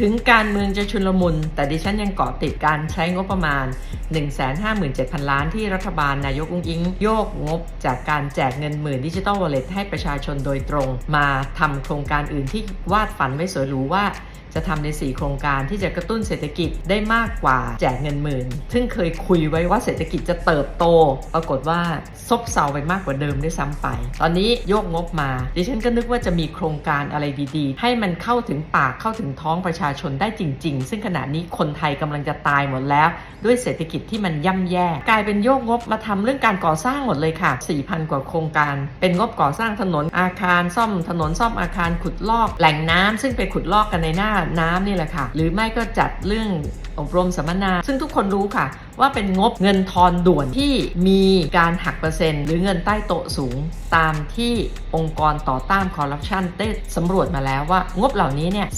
ถึงการเมืองจะชุนลมุน แต่ดิฉันยังเกาะติดการใช้งบประมาณ 157,000 ล้านที่รัฐบาลนายกอุ้งอิง โยกงบจากการแจกเงินหมื่นดิจิ t a ลวอลเล็ตให้ประชาชนโดยตรง มาทำโครงการอื่นที่วาดฝันไว้สวยหรูว่าจะทำใน 4 โครงการที่จะกระตุ้นเศรษฐกิจได้มากกว่าแจกเงินหมื่น ซึ่งเคยคุยไว้ว่าเศรษฐกิจจะเติบโต ปรากฏว่าซบเซาไปมากกว่าเดิมด้วยซ้ำไป ตอนนี้โยกงบมา ดิฉันก็นึกว่าจะมีโครงการอะไรดีๆ ให้มันเข้าถึงปากเข้าถึงท้องประชาชนได้จริง ๆ ซึ่งขณะนี้คนไทยกำลังจะตายหมดแล้ว ด้วยเศรษฐกิจที่มันย่ำแย่ กลายเป็นโยกงบมาทำเรื่องการก่อสร้างหมดเลยค่ะ 4,000 กว่าโครงการ เป็นงบก่อสร้างถนนอาคารซ่อมถนนซ่อมอาคารขุดลอก แหล่งน้ำซึ่งไปขุดลอกกันในหน้าน้ำนี่แหละค่ะ หรือไม่ก็จัดเรื่องอบรมสัมมนา ซึ่งทุกคนรู้ค่ะ ว่าเป็นงบเงินทอนด่วนที่มีการหักเปอร์เซ็นต์ หรือเงินใต้โต๊ะสูง ตามที่องค์กรต่อต้านคอร์รัปชันได้สำรวจมาแล้วว่างบเหล่านี้เนี่ย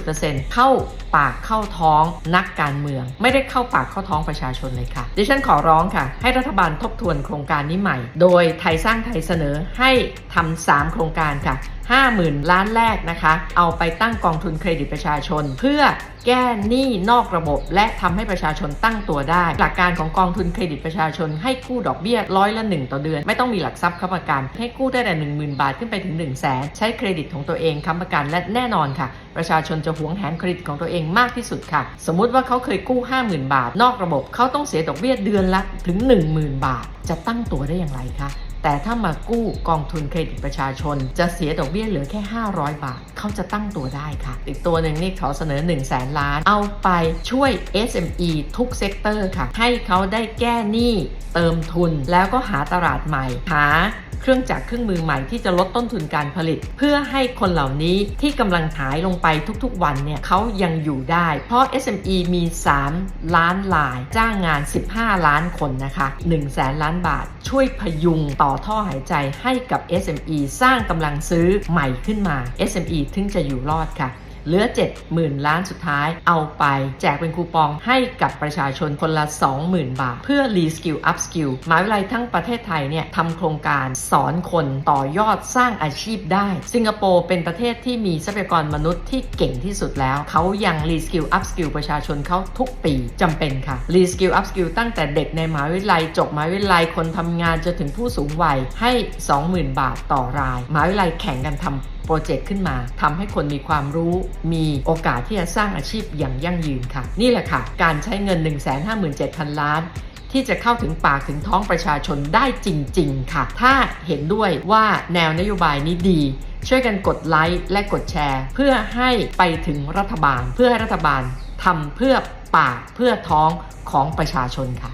30%เข้าปากเข้าท้องนักการเมือง ไม่ได้เข้าปากเข้าท้องประชาชนเลยค่ะ ดิฉันขอร้องค่ะ ให้รัฐบาลทบทวนโครงการนี้ใหม่ โดยไทยสร้างไทยเสนอให้ทำ3โครงการค่ะ 50,000 ล้านแรกนะคะ เอาไปตั้งกองทุนเครดิตประชาชน เพื่อแก้หนี้นอกระบบ และทำให้ประชาชนตั้งตัวได้ หลักการของกองทุนเครดิตประชาชนให้กู้ดอกเบี้ยร้อยละ1ต่อเดือน ไม่ต้องมีหลักทรัพย์ค้ำประกัน ให้กู้ได้แต่10,000บาทขึ้นไปถึง1 0 0 0 0แสนใช้เครดิตของตัวเองค้ำประกันและแน่นอนค่ะ ประชาชนจะหวงแหนเครดิตของตัวเองมากที่สุดค่ะ สมมุติว่าเขาเคยกู้ 50,000 บาท นอกระบบเขาต้องเสียดอกเบี้ยเดือนละถึง 10,000 บาท จะตั้งตัวได้อย่างไรคะ แต่ถ้ามากู้กองทุนเครดิตประชาชน จะเสียดอกเบี้ยเหลือแค่ 500 บาท เขาจะตั้งตัวได้ค่ะ อีกตัวหนึ่งนี่เขาเสนอ 1 0 0 0 0แสนล้าน เอาไปช่วย SME ทุกเซกเตอร์ค่ะ ให้เขาได้แก้หนี้เติมทุนแล้วก็หาตลาดใหม่ หาเครื่องจักรเครื่องมือใหม่ที่จะลดต้นทุนการผลิต เพื่อให้คนเหล่านี้ที่กำลังหายลงไปทุกๆวันเนี่ยเขายังอยู่ได้ เพราะ SME มี 3 ล้านลาย จ้างงาน 15 ล้านคนนะคะ1แสนล้านบาท ช่วยพยุงต่ออท่อหายใจให้กับ SME สร้างกำลังซื้อใหม่ขึ้นมา SME ถึงจะอยู่รอดค่ะ เหลือ 70,000 ล้านสุดท้ายเอาไป แจกเป็นคูปองให้กับประชาชนคนละ 20,000 บาท เพื่อ Reskill Upskill หมหายวิทยาลัยทั้งประเทศไทยเนี่ยทำโครงการสอนคนต่อยอดสร้างอาชีพได้ สิงคโปร์เป็นประเทศที่มีทรัพยากรมนุษย์ที่เก่งที่สุดแล้ว เขายัง Reskill Upskill ประชาชนเขาทุกปีจำเป็นค่ะ Reskill Upskill ตั้งแต่เด็กในมหาวิทยาลัย จบมหาวิทยาลัยคนทำงานจนถึงผู้สูงวัยให้ 20,000 บาทต่อรายมหาวิทยาลัยแข่งกันทำโปรเจกต์ขึ้นมาทำให้คนมีความรู้มีโอกาสที่จะสร้างอาชีพอย่างยั่งยืนค่ะ นี่แหละค่ะ การใช้เงิน 157,000 ล้านที่จะเข้าถึงปากถึงท้องประชาชนได้จริง ๆ ค่ะ ถ้าเห็นด้วยว่าแนวนโยบายนี้ดี ช่วยกันกดไลค์และกดแชร์ เพื่อให้ไปถึงรัฐบาล เพื่อให้รัฐบาลทำเพื่อปากเพื่อท้องของประชาชนค่ะ